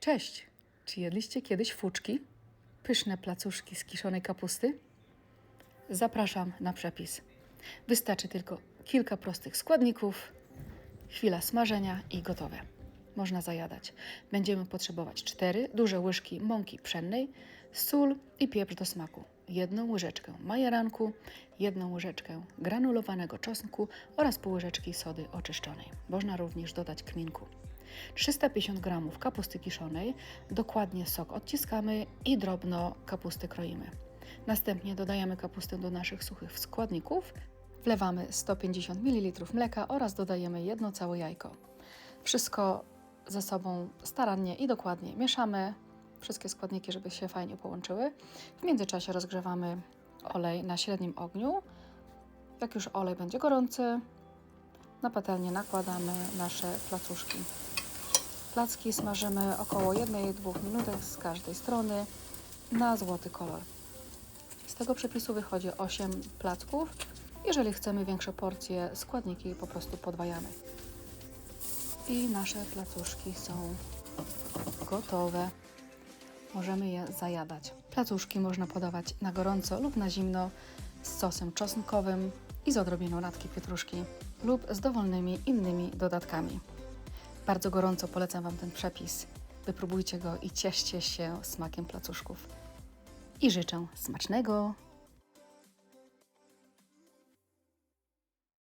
Cześć! Czy jedliście kiedyś fuczki? Pyszne placuszki z kiszonej kapusty? Zapraszam na przepis. Wystarczy tylko kilka prostych składników, chwila smażenia i gotowe. Można zajadać. Będziemy potrzebować 4 duże łyżki mąki pszennej, sól i pieprz do smaku, jedną łyżeczkę majeranku, jedną łyżeczkę granulowanego czosnku oraz pół łyżeczki sody oczyszczonej. Można również dodać kminku. 350 g kapusty kiszonej, dokładnie sok odciskamy i drobno kapustę kroimy. Następnie dodajemy kapustę do naszych suchych składników, wlewamy 150 ml mleka oraz dodajemy jedno całe jajko. Wszystko ze sobą starannie i dokładnie mieszamy, wszystkie składniki, żeby się fajnie połączyły. W międzyczasie rozgrzewamy olej na średnim ogniu. Jak już olej będzie gorący, na patelnię nakładamy nasze placuszki. Placki smażymy około 1-2 minutek z każdej strony na złoty kolor. Z tego przepisu wychodzi 8 placków. Jeżeli chcemy większe porcje, składniki po prostu podwajamy. I nasze placuszki są gotowe. Możemy je zajadać. Placuszki można podawać na gorąco lub na zimno z sosem czosnkowym i z odrobiną natki pietruszki lub z dowolnymi innymi dodatkami. Bardzo gorąco polecam Wam ten przepis. Wypróbujcie go i cieszcie się smakiem placuszków. I życzę smacznego